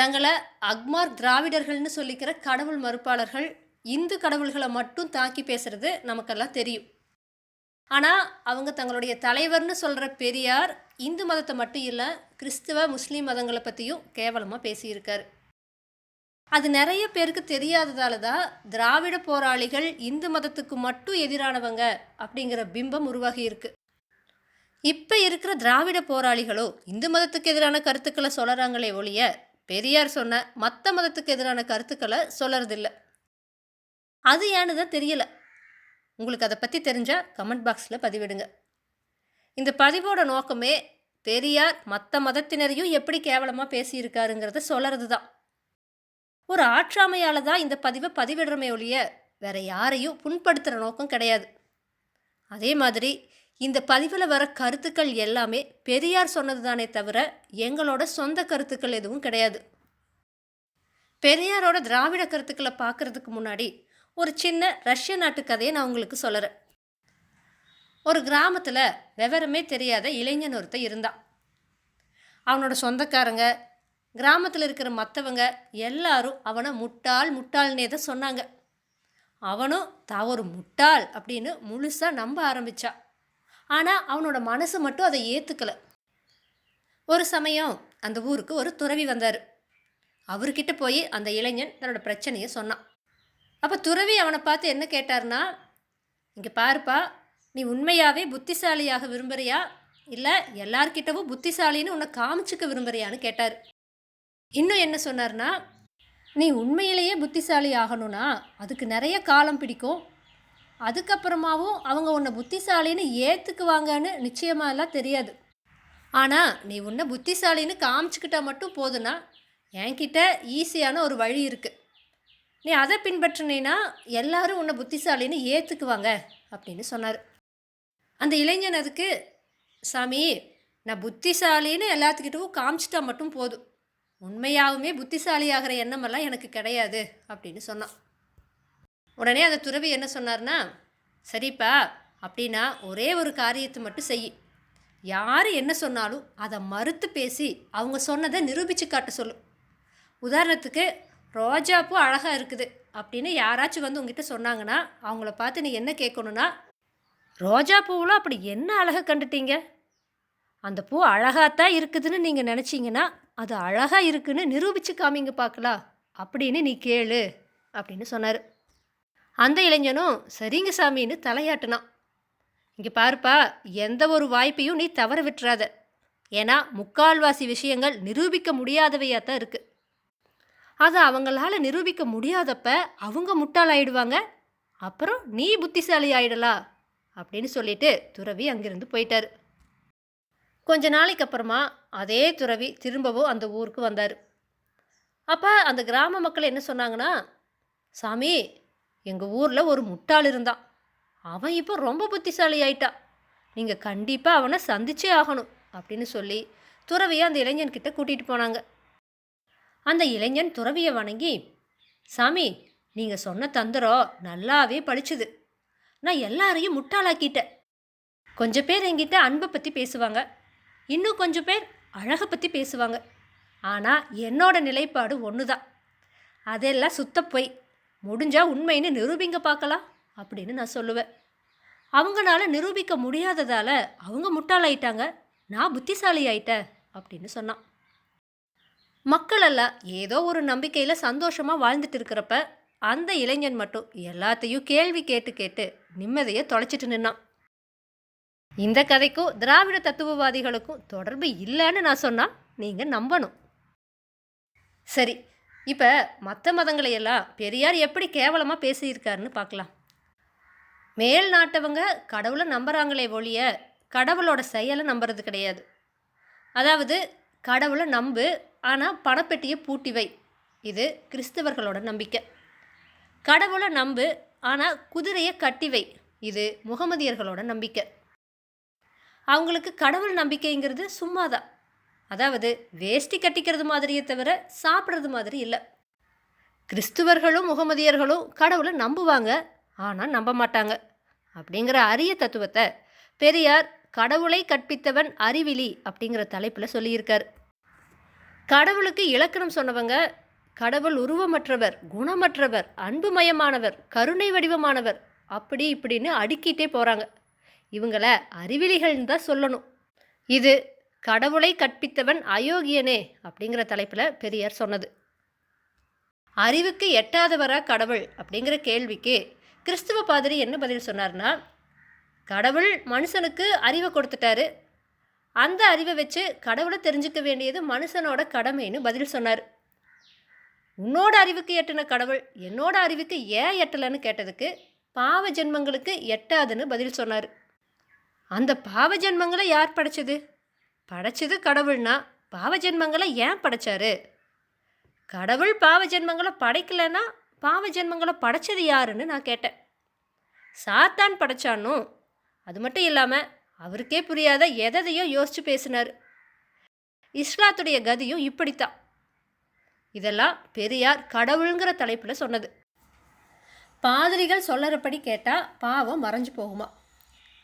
தங்களை அக்மார் திராவிடர்கள்னு சொல்லிக்கிற கடவுள் மறுப்பாளர்கள் இந்து கடவுள்களை மட்டும் தாக்கி பேசுறது நமக்கெல்லாம் தெரியும். ஆனால் அவங்க தங்களுடைய தலைவர்னு சொல்கிற பெரியார் இந்து மதத்தை மட்டும் இல்லை கிறிஸ்துவ முஸ்லீம் மதங்களை பற்றியும் கேவலமாக பேசியிருக்காரு. அது நிறைய பேருக்கு தெரியாததால தான் திராவிட போராளிகள் இந்து மதத்துக்கு மட்டும் எதிரானவங்க அப்படிங்கிற பிம்பம் உருவாகி இருக்கு. இப்போ இருக்கிற திராவிட போராளிகளோ இந்து மதத்துக்கு எதிரான கருத்துக்களை சொல்கிறாங்களே ஒழிய பெரியார் சொன்ன மற்ற மதத்துக்கு எதிரான கருத்துக்களை சொல்லறதில்ல. அது ஏன்னு தான் தெரியல. உங்களுக்கு அதை பற்றி தெரிஞ்சால் கமெண்ட் பாக்ஸில் பதிவிடுங்க. இந்த பதிவோட நோக்கமே பெரியார் மற்ற மதத்தினரையும் எப்படி கேவலமாக பேசியிருக்காருங்கிறத சொல்லறது தான் ஒரு ஆற்றாமையால் தான் இந்த பதிவை பதிவிடுறமே ஒழிய வேற யாரையும் புண்படுத்துகிற நோக்கம் கிடையாது. அதே மாதிரி இந்த பதிவில் வர கருத்துக்கள் எல்லாமே பெரியார் சொன்னது தானே தவிர எங்களோட சொந்த கருத்துக்கள் எதுவும் கிடையாது. பெரியாரோட திராவிட கருத்துக்களை பார்க்கறதுக்கு முன்னாடி ஒரு சின்ன ரஷ்ய நாட்டு கதையை நான் உங்களுக்கு சொல்லுறேன். ஒரு கிராமத்தில் விவரமே தெரியாத இளைஞன் ஒருத்தன் இருந்தான். அவனோட சொந்தக்காரங்க கிராமத்தில் இருக்கிற மற்றவங்க எல்லாரும் அவனை முட்டாள் முட்டாள்னே தான் சொன்னாங்க. அவனும் தான் ஒரு முட்டாள் அப்படின்னு முழுசாக நம்ப ஆரம்பித்தான் ஆனால் அவனோட மனசு மட்டும் அதை ஏற்றுக்கலை ஒரு சமயம் அந்த ஊருக்கு ஒரு துறவி வந்தார். அவர்கிட்ட போய் அந்த இளைஞன் தன்னோட பிரச்சனையை சொன்னான். அப்போ துறவி அவனை பார்த்து என்ன கேட்டார்னா இங்கே பாருப்பா நீ உண்மையாகவே புத்திசாலியாக விரும்புகிறியா இல்லை எல்லார்கிட்டவும் புத்திசாலின்னு உன்னை காமிச்சிக்க விரும்புறியான்னு கேட்டார். இன்னும் என்ன சொன்னார்னா நீ உண்மையிலேயே புத்திசாலி ஆகணும்னா அதுக்கு நிறைய காலம் பிடிக்கும். அதுக்கப்புறமாவும் அவங்க உன்னை புத்திசாலின்னு ஏற்றுக்குவாங்கன்னு நிச்சயமாக எல்லாம் தெரியாது. ஆனால் நீ உன்னை புத்திசாலின்னு காமிச்சிக்கிட்டா மட்டும் போதுன்னா என்கிட்ட ஈஸியான ஒரு வழி இருக்குது நீ அதை பின்பற்றினீன்னா எல்லாரும் உன்னை புத்திசாலின்னு ஏற்றுக்குவாங்க அப்படின்னு சொன்னார். அந்த இளைஞன் அதுக்கு சாமி நான் புத்திசாலின்னு எல்லாத்துக்கிட்டவும் காமிச்சிட்டா மட்டும் போதும். உண்மையாகவுமே புத்திசாலி ஆகிற எண்ணமெல்லாம் எனக்கு கிடையாது அப்படின்னு சொன்னான். உடனே அந்த துறவி என்ன சொன்னார்னா சரிப்பா அப்படின்னா ஒரே ஒரு காரியத்தை மட்டும் செய். யார் என்ன சொன்னாலும் அதை மறுத்து பேசி அவங்க சொன்னதை நிரூபித்து காட்ட சொல்லு. உதாரணத்துக்கு ரோஜாப்பூ அழகாக இருக்குது அப்படின்னு யாராச்சும் வந்து உங்ககிட்ட சொன்னாங்கன்னா அவங்கள பார்த்து நீ என்ன கேட்கணுன்னா ரோஜா பூவில் அப்படி என்ன அழகை கண்டுட்டீங்க? அந்த பூ அழகாத்தான் இருக்குதுன்னு நீங்கள் நினச்சிங்கன்னா அது அழகாக இருக்குன்னு நிரூபித்து காமிங்க பார்க்கலாம் அப்படின்னு நீ கேளு அப்படின்னு சொன்னார். அந்த இளைஞனும் சரிங்க சாமின்னு தலையாட்டுனான். இங்கே பாருப்பா எந்த ஒரு வாய்ப்பையும் நீ தவற விட்டுறாத. ஏன்னா முக்கால்வாசி விஷயங்கள் நிரூபிக்க முடியாதவையாக தான் இருக்குது அதை அவங்களால நிரூபிக்க முடியாதப்ப அவங்க முட்டாளாயிடுவாங்க. அப்புறம் நீ புத்திசாலி ஆயிடலா அப்படின்னு சொல்லிட்டு துறவி அங்கிருந்து போயிட்டார். கொஞ்ச நாளைக்கு அப்புறமா அதே துறவி திரும்பவும் அந்த ஊருக்கு வந்தார். அப்போ அந்த கிராம மக்கள் என்ன சொன்னாங்கன்னா சாமி எங்கள் ஊரில் ஒரு முட்டாள் இருந்தான். அவன் இப்போ ரொம்ப புத்திசாலி ஆயிட்டான் நீங்கள் கண்டிப்பாக அவனை சந்திச்சே ஆகணும் அப்படின்னு சொல்லி துறவியை அந்த இளைஞன்கிட்ட கூட்டிகிட்டு போனாங்க. அந்த இளைஞன் துறவியை வணங்கி சாமி நீங்கள் சொன்ன தந்திரம் நல்லாவே பழிச்சுது. நான் எல்லாரையும் முட்டாளாக்கிட்டேன். கொஞ்சம் பேர் என்கிட்ட அன்பை பற்றி பேசுவாங்க. இன்னும் கொஞ்சம் பேர் அழகை பற்றி பேசுவாங்க. ஆனால் என்னோட நிலைப்பாடு ஒன்று தான் அதெல்லாம் சுத்த பொய். முடிஞ்சா உண்மைன்னு நிரூபிங்க பார்க்கலாம் அப்படின்னு நான் சொல்லுவேன். அவங்களால நிரூபிக்க முடியாததால் அவங்க முட்டாளாயிட்டாங்க. நான் புத்திசாலி ஆயிட்டேன் அப்படின்னு சொன்னான். மக்களெல்லாம் ஏதோ ஒரு நம்பிக்கையில் சந்தோஷமாக வாழ்ந்துட்டு இருக்கிறப்ப அந்த இளைஞன் மட்டும் எல்லாத்தையும் கேள்வி கேட்டு கேட்டு நிம்மதியை தொலைச்சிட்டு நின்னான். இந்த கதைக்கும் திராவிட தத்துவவாதிகளுக்கும் தொடர்பு இல்லைன்னு நான் சொன்னால் நீங்கள் நம்பணும். சரி இப்போ மற்ற மதங்களையெல்லாம் பெரியார் எப்படி கேவலமாக பேசியிருக்காருன்னு பார்க்கலாம். மேல் நாட்டவங்க கடவுளை நம்புகிறாங்களே ஒழிய கடவுளோட செயலை நம்புறது கிடையாது. அதாவது கடவுளை நம்பு ஆனால் பணப்பெட்டியை பூட்டி வை. இது கிறிஸ்தவர்களோட நம்பிக்கை. கடவுளை நம்பு ஆனால் குதிரையை கட்டி வை. இது முகமதியர்களோட நம்பிக்கை. அவங்களுக்கு கடவுள் நம்பிக்கைங்கிறது சும்மாதான். அதாவது வேஷ்டி கட்டிக்கிறது மாதிரியே தவிர சாப்பிட்றது மாதிரி இல்லை. கிறிஸ்துவர்களும் முகமதியர்களும் கடவுளை நம்புவாங்க ஆனால் நம்ப மாட்டாங்க. அப்படிங்கிற அரிய தத்துவத்தை பெரியார் கடவுளை கற்பித்தவன் அறிவிலி அப்படிங்கிற தலைப்பில் சொல்லியிருக்கார். கடவுளுக்கு இலக்கணம் சொன்னவங்க கடவுள் உருவமற்றவர் குணமற்றவர் அன்புமயமானவர் கருணை வடிவமானவர் அப்படி இப்படின்னு அடுக்கிட்டே போகிறாங்க இவங்கள அறிவிலிகள்னு தான் சொல்லணும். இது கடவுளை கற்பித்தவன் அயோக்கியனே அப்படிங்கிற தலைப்பில் பெரியார் சொன்னது. அறிவுக்கு எட்டாதவரா கடவுள் அப்படிங்கிற கேள்விக்கு கிறிஸ்துவ பாதிரி என்ன பதில் சொன்னார்னா கடவுள் மனுஷனுக்கு அறிவை கொடுத்துட்டாரு. அந்த அறிவை வச்சு கடவுளை தெரிஞ்சுக்க வேண்டியது மனுஷனோட கடமைன்னு பதில் சொன்னார். உன்னோட அறிவுக்கு எட்டின கடவுள் என்னோட அறிவுக்கு ஏன் எட்டலைன்னு கேட்டதுக்கு பாவ ஜென்மங்களுக்கு எட்டாதுன்னு பதில் சொன்னார். அந்த பாவ ஜென்மங்களை யார் படைச்சது? படைச்சது கடவுள்னா பாவ ஜென்மங்களை ஏன் படைச்சாரு? கடவுள் பாவ ஜென்மங்களை படைக்கலைன்னா பாவ ஜென்மங்களை படைச்சது யாருன்னு நான் கேட்டேன். சாத்தான் படைச்சானோ? அது மட்டும் இல்லாமல் அவருக்கே புரியாத எதையோ யோசித்து பேசினார். இஸ்லாத்துடைய கதியும் இப்படித்தான். இதெல்லாம் பெரியார் கடவுளுங்கிற தலைப்பில் சொன்னது. பாதிரிகள் சொல்லறபடி கேட்டால் பாவம் மறைஞ்சு போகுமா?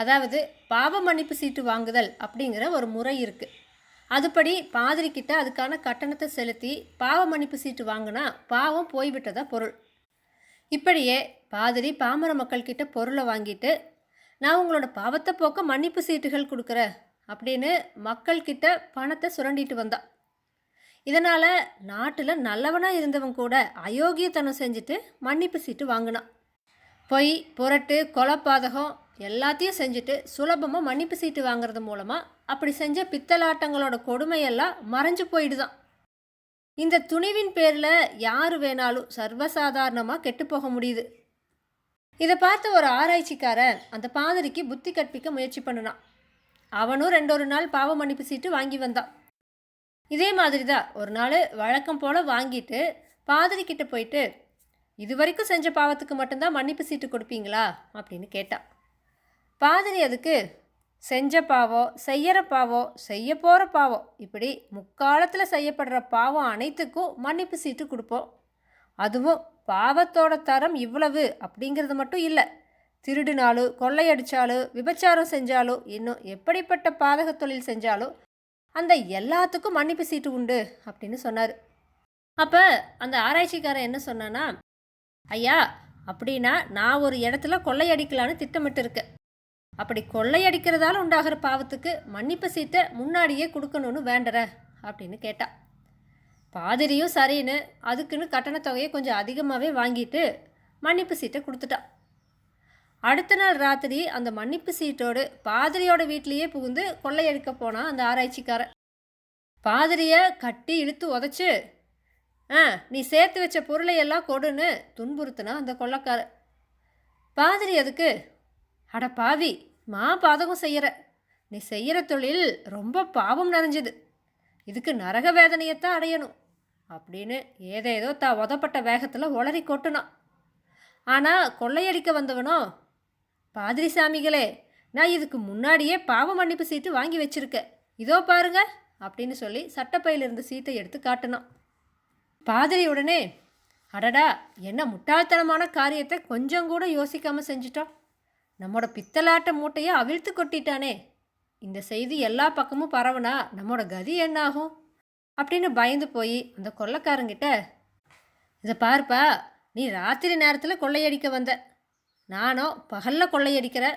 அதாவது பாவ மன்னிப்பு சீட்டு வாங்குதல் அப்படிங்கிற ஒரு முறை இருக்குது அதுபடி பாதிரிக்கிட்ட அதுக்கான கட்டணத்தை செலுத்தி பாவ மன்னிப்பு சீட்டு வாங்கினா பாவம் போய்விட்டதா பொருள். இப்படியே பாதிரி பாமர மக்கள்கிட்ட பொருளை வாங்கிட்டு நான் உங்களோட பாவத்தை போக்க மன்னிப்பு சீட்டுகள் கொடுக்குறேன் அப்படின்னு மக்கள்கிட்ட பணத்தை சுரண்டிட்டு வந்தான் இதனால் நாட்டில் நல்லவனாக இருந்தவன் கூட அயோக்கியத்தனம் செஞ்சுட்டு மன்னிப்பு சீட்டு வாங்கினான் பொய் புரட்டு கொலப்பாதகம் எல்லாத்தையும் செஞ்சுட்டு சுலபமாக மன்னிப்பு சீட்டு வாங்குறது மூலமாக அப்படி செஞ்ச பித்தலாட்டங்களோட கொடுமையெல்லாம் மறைஞ்சு போயிடுதான். இந்த துணிவின் பேரில் யார் வேணாலும் சர்வசாதாரணமாக கெட்டுப்போக முடியுது. இதை பார்த்த ஒரு ஆராய்ச்சிக்காரன் அந்த பாதிரிக்கு புத்தி கற்பிக்க முயற்சி பண்ணினான். அவனும் ரெண்டொரு நாள் பாவ மன்னிப்பு சீட்டு வாங்கி வந்தான். இதே மாதிரி தான் ஒரு நாள் வழக்கம் போல் வாங்கிட்டு பாதிரி கிட்ட போயிட்டு இது வரைக்கும் செஞ்ச பாவத்துக்கு மட்டும்தான் மன்னிப்பு சீட்டு கொடுப்பீங்களா? அப்படின்னு கேட்டான். பாதிரி அதுக்கு செஞ்ச பாவம் செய்யற பாவம் செய்ய போகிற பாவம் இப்படி முக்காலத்தில் செய்யப்படுற பாவம் அனைத்துக்கும் மன்னிப்பு சீட்டு கொடுப்போம். அதுவும் பாவத்தோட தரம் இவ்வளவு அப்படிங்கிறது மட்டும் இல்லை. திருடினாலும் கொள்ளையடித்தாலும் விபச்சாரம் செஞ்சாலும் இன்னும் எப்படிப்பட்ட பாதக தொழில் செஞ்சாலும் அந்த எல்லாத்துக்கும் மன்னிப்பு சீட்டு உண்டு அப்படின்னு சொன்னார். அப்போ அந்த ஆராய்ச்சிக்காரன் என்ன சொன்னான்னா ஐயா அப்படின்னா நான் ஒரு இடத்துல கொள்ளையடிக்கலான்னு திட்டமிட்டு இருக்கேன். அப்படி கொள்ளையடிக்கிறதால உண்டாகிற பாவத்துக்கு மன்னிப்பு சீட்டை முன்னாடியே கொடுக்கணும்னு வேண்டற அப்படின்னு கேட்டா. பாதிரியும் சரின்னு அதுக்குன்னு கட்டணத் தொகையை கொஞ்சம் அதிகமாகவே வாங்கிட்டு மன்னிப்பு சீட்டை கொடுத்துட்டான் அடுத்த நாள் ராத்திரி அந்த மன்னிப்பு சீட்டோடு பாதிரியோட வீட்லேயே புகுந்து கொள்ளையடிக்க போனான் அந்த ஆராய்ச்சிக்காரன். பாதிரியை கட்டி இழுத்து உதச்சு ஆ நீ சேர்த்து வச்ச பொருளையெல்லாம் கொடுன்னு துன்புறுத்தினா அந்த கொள்ளைக்காரன். பாதிரி அதுக்கு அட பாவி மா பாதகம் செய்கிற நீ செய்கிற தொழில் ரொம்ப பாவம் நிறைஞ்சது. இதுக்கு நரக வேதனையைத்தான் அடையணும். அப்படின்னு ஏதேதோ தா உதப்பட்ட வேகத்தில் உளறி கொட்டுனான். ஆனால் கொள்ளையடிக்க வந்தவனோ பாதிரி சாமிகளே நான் இதுக்கு முன்னாடியே பாவ மன்னிப்பு சீட்டு வாங்கி வச்சுருக்கேன் இதோ பாருங்க அப்படின்னு சொல்லி சட்டப்பையில் இருந்த சீட்டை எடுத்து காட்டினான். பாதிரி உடனே அடடா என்ன முட்டாள்தனமான காரியத்தை கொஞ்சம் கூட யோசிக்காமல் செஞ்சிட்டோம். நம்மோட பித்தலாட்ட மூட்டையை அவிழ்த்து கொட்டிட்டானே. இந்த செய்தி எல்லா பக்கமும் பரவுனா நம்மோட கதி என்னாகும்? அப்படின்னு பயந்து போய் அந்த கொள்ளைக்காரங்கிட்ட இதை பாருப்பா நீ ராத்திரி நேரத்தில் கொள்ளையடிக்க வந்த. நானும் பகலில் கொள்ளையடிக்கிற.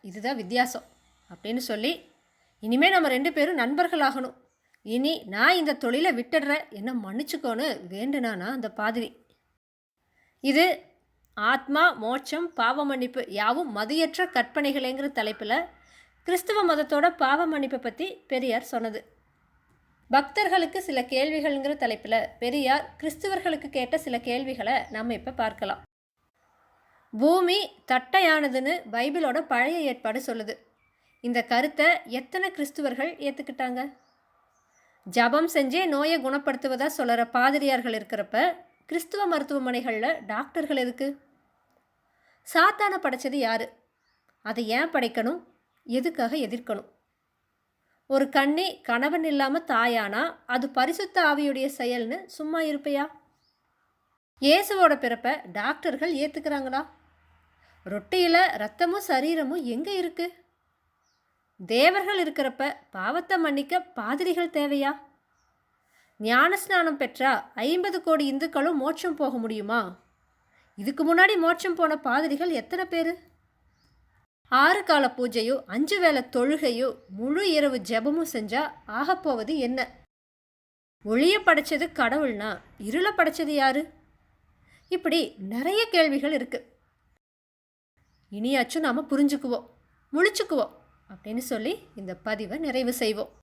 இதுதான் வித்தியாசம் அப்படின்னு சொல்லி இனிமேல் நம்ம ரெண்டு பேரும் நண்பர்களாகணும். இனி நான் இந்த தொழிலை விட்டுடுறேன். என்ன மன்னிச்சுக்கோன்னு வேண்டுனானா அந்த பாதிரி. இது ஆத்மா மோட்சம் பாவ மன்னிப்பு யாவும் மதியற்ற கற்பனைகளேங்கிற தலைப்பில் கிறிஸ்துவ மதத்தோட பாவ மன்னிப்பை பற்றி பெரியார் சொன்னது. பக்தர்களுக்கு சில கேள்விகள்ங்கிற தலைப்பில் பெரியார் கிறிஸ்துவர்களுக்கு கேட்ட சில கேள்விகளை நம்ம இப்போ பார்க்கலாம். பூமி தட்டையானதுன்னு பைபிளோட பழைய ஏற்பாடு சொல்லுது. இந்த கருத்தை எத்தனை கிறிஸ்துவர்கள் ஏற்றுக்கிட்டாங்க ஜபம் செஞ்சே நோயை குணப்படுத்துவதாக சொல்கிற பாதிரியார்கள் இருக்கிறப்ப கிறிஸ்துவ மருத்துவமனைகளில் டாக்டர்கள் எதுக்கு? சாத்தானை படைச்சது யாரு? அதை ஏன் படைக்கணும்? எதுக்காக எதிர்க்கணும்? ஒரு கண்ணி கணவன் இல்லாமல் தாயானா? அது பரிசுத்த ஆவியுடைய செயல்னு சும்மா இருப்பையா? இயேசுவோட பிறப்பை டாக்டர்கள் ஏற்றுக்கிறாங்களா ரொட்டியில் ரத்தமும் சரீரமும் எங்கே இருக்கு? தேவர்கள் இருக்கிறப்ப பாவத்தை மன்னிக்க பாதிரிகள் தேவையா? ஞானஸ்நானம் பெற்றா ஐம்பது கோடி இந்துக்களும் மோட்சம் போக முடியுமா? இதுக்கு முன்னாடி மோட்சம் போன பாதிரிகள் எத்தனை பேர்? ஆறு கால பூஜையோ அஞ்சு வேளை தொழுகையோ முழு இரவு ஜெபமும் செஞ்சா ஆகப்போவது என்ன? ஒளிய படைச்சது கடவுள்னா இருளை படைச்சது யாரு? இப்படி நிறைய கேள்விகள் இருக்கு. இனியாச்சும் நாம் புரிஞ்சுக்குவோம் முழிச்சுக்குவோம் அப்படின்னு சொல்லி இந்த பதிவை நிறைவு செய்வோம்.